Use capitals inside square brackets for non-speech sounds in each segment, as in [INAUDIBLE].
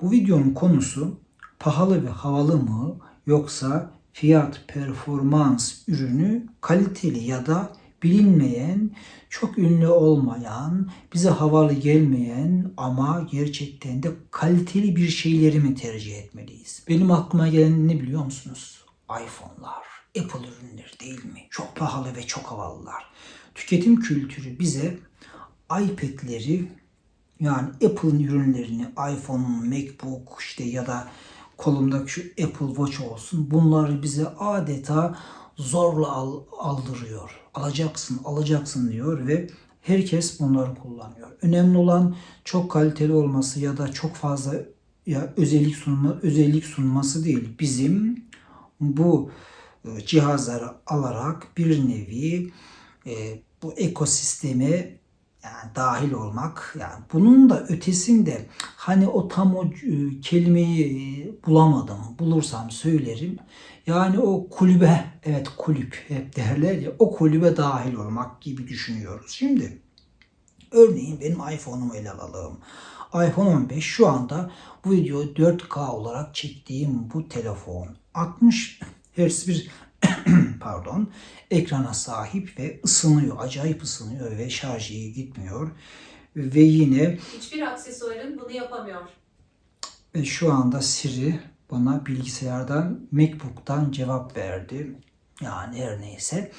Bu videonun konusu pahalı ve havalı mı yoksa fiyat performans ürünü kaliteli ya da bilinmeyen, çok ünlü olmayan, bize havalı gelmeyen ama gerçekten de kaliteli bir şeyleri mi tercih etmeliyiz? Benim aklıma gelen ne biliyor musunuz? iPhone'lar, Apple ürünleri değil mi? Çok pahalı ve çok havalılar. Tüketim kültürü bize iPad'leri yani Apple'ın ürünlerini, iPhone, MacBook işte ya da kolumdaki şu Apple Watch olsun bunları bize adeta zorla al- aldırıyor. Alacaksın, alacaksın diyor ve herkes bunları kullanıyor. Önemli olan çok kaliteli olması ya da çok fazla ya özellik sunma özellik sunması değil. Bizim bu e, cihazları alarak bir nevi e, bu ekosisteme yani dahil olmak yani bunun da ötesinde hani o tam o e, kelimeyi e, bulamadım bulursam söylerim. Yani o kulübe evet kulüp hep derler ya o kulübe dahil olmak gibi düşünüyoruz. Şimdi örneğin benim iPhone'umu ele alalım. iPhone 15 şu anda bu videoyu 4K olarak çektiğim bu telefon 60 Hz bir [CLEARS THROAT] pardon ekrana sahip ve ısınıyor. Acayip ısınıyor ve şarjı iyi gitmiyor. Ve yine Hiçbir aksesuarın bunu yapamıyor. e, şu anda Siri bana bilgisayardan MacBook'tan cevap verdi. Yani her neyse.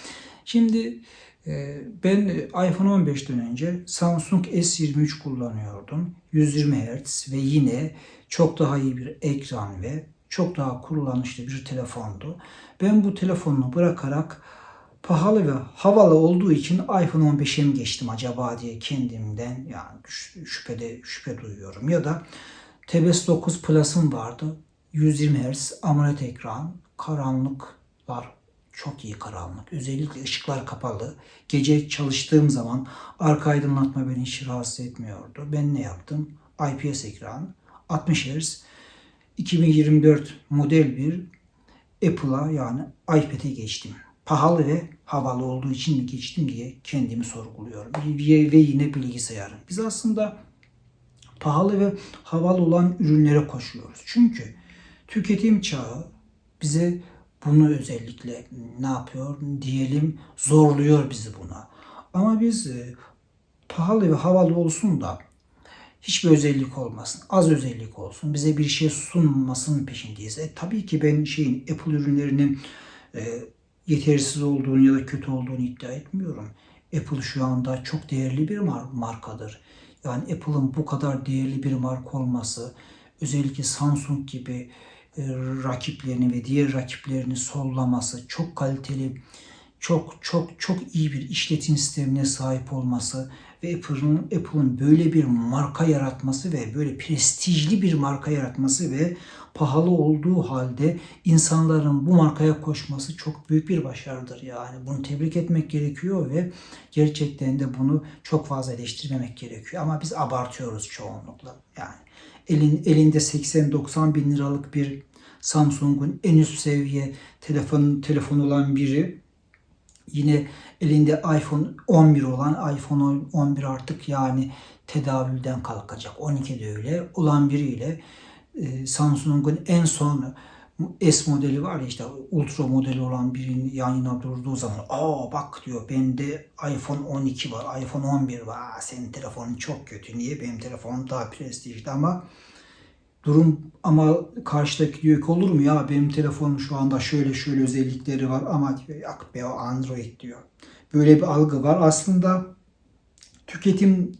Şimdi e, ben iPhone 15'ten önce Samsung S23 kullanıyordum. 120 Hz ve yine çok daha iyi bir ekran ve çok daha kullanışlı bir telefondu. Ben bu telefonunu bırakarak pahalı ve havalı olduğu için iPhone 15'e mi geçtim acaba diye kendimden yani şü- şüphede şüphe duyuyorum. Ya da TBS 9 Plus'ım vardı. 120 Hz AMOLED ekran, karanlıklar çok iyi karanlık. Özellikle ışıklar kapalı. Gece çalıştığım zaman arka aydınlatma beni hiç rahatsız etmiyordu. Ben ne yaptım? IPS ekran, 60 Hz, 2024 model bir Apple'a yani iPad'e geçtim. Pahalı ve havalı olduğu için mi geçtim diye kendimi sorguluyorum. Ve yine bilgisayarım. Biz aslında pahalı ve havalı olan ürünlere koşuyoruz. Çünkü tüketim çağı bize bunu özellikle ne yapıyor diyelim zorluyor bizi buna. Ama biz e, pahalı ve havalı olsun da hiçbir özellik olmasın, az özellik olsun, bize bir şey sunmasının peşindeyiz. E, tabii ki ben şeyin Apple ürünlerinin e, yetersiz olduğunu ya da kötü olduğunu iddia etmiyorum. Apple şu anda çok değerli bir mar- markadır. Yani Apple'ın bu kadar değerli bir marka olması, özellikle Samsung gibi e, rakiplerini ve diğer rakiplerini sollaması, çok kaliteli, çok çok çok iyi bir işletim sistemine sahip olması ve Apple'ın Apple'ın böyle bir marka yaratması ve böyle prestijli bir marka yaratması ve pahalı olduğu halde insanların bu markaya koşması çok büyük bir başarıdır yani. Bunu tebrik etmek gerekiyor ve gerçekten de bunu çok fazla eleştirmemek gerekiyor. Ama biz abartıyoruz çoğunlukla. Yani elin, elinde 80-90 bin liralık bir Samsung'un en üst seviye telefon, telefon olan biri Yine elinde iPhone 11 olan iPhone 11 artık yani tedavülden kalkacak. 12 de öyle. Olan biriyle e, Samsung'un en son S modeli var ya işte ultra modeli olan birinin yan yana durduğu zaman aa bak diyor. Bende iPhone 12 var iPhone 11 var. Senin telefonun çok kötü. Niye? Benim telefonum daha prestijli. Ama durum ama karşıdaki diyor ki olur mu ya benim telefonum şu anda şöyle şöyle özellikleri var ama diyor yak be o Android diyor. Böyle bir algı var. Aslında tüketim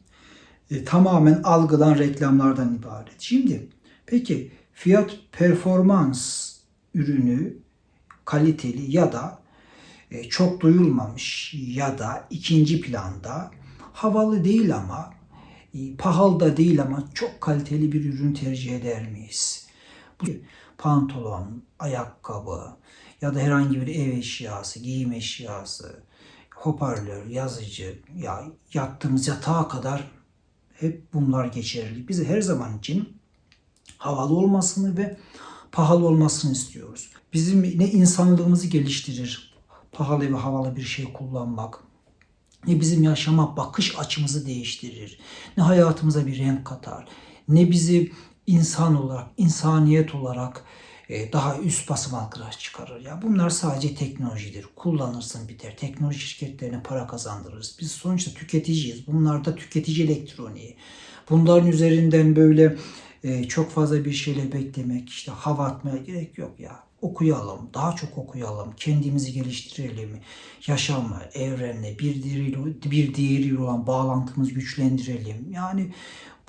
e, tamamen algıdan reklamlardan ibaret. Şimdi peki fiyat performans ürünü kaliteli ya da e, çok duyulmamış ya da ikinci planda havalı değil ama pahalı da değil ama çok kaliteli bir ürün tercih eder miyiz? Bu pantolon, ayakkabı ya da herhangi bir ev eşyası, giyim eşyası, hoparlör, yazıcı, ya yattığımız yatağa kadar hep bunlar geçerli. Biz her zaman için havalı olmasını ve pahalı olmasını istiyoruz. Bizim ne insanlığımızı geliştirir, pahalı ve havalı bir şey kullanmak, ne bizim yaşama bakış açımızı değiştirir, ne hayatımıza bir renk katar, ne bizi insan olarak, insaniyet olarak e, daha üst basamaklara çıkarır. Ya bunlar sadece teknolojidir. Kullanırsın biter. Teknoloji şirketlerine para kazandırırız. Biz sonuçta tüketiciyiz. Bunlar da tüketici elektroniği. Bunların üzerinden böyle e, çok fazla bir şeyle beklemek, işte hava atmaya gerek yok ya. Okuyalım, daha çok okuyalım, kendimizi geliştirelim, yaşamla, evrenle, bir diğeriyle, bir diğeriyle olan bağlantımızı güçlendirelim. Yani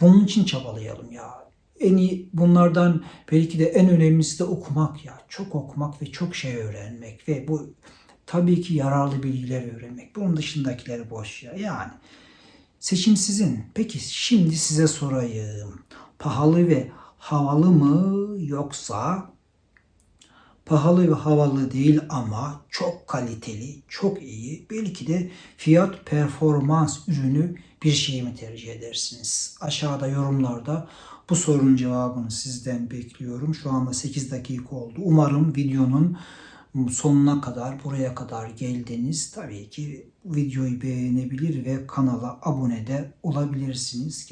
bunun için çabalayalım ya. En iyi bunlardan belki de en önemlisi de okumak ya. Çok okumak ve çok şey öğrenmek ve bu tabii ki yararlı bilgiler öğrenmek. Bunun dışındakileri boş ya. Yani Seçim sizin. Peki şimdi size sorayım. Pahalı ve havalı mı yoksa pahalı ve havalı değil ama çok kaliteli, çok iyi, belki de fiyat performans ürünü bir şey mi tercih edersiniz? Aşağıda yorumlarda bu sorunun cevabını sizden bekliyorum. Şu anda 8 dakika oldu. Umarım videonun sonuna kadar, buraya kadar geldiniz. Tabii ki videoyu beğenebilir ve kanala abone de olabilirsiniz.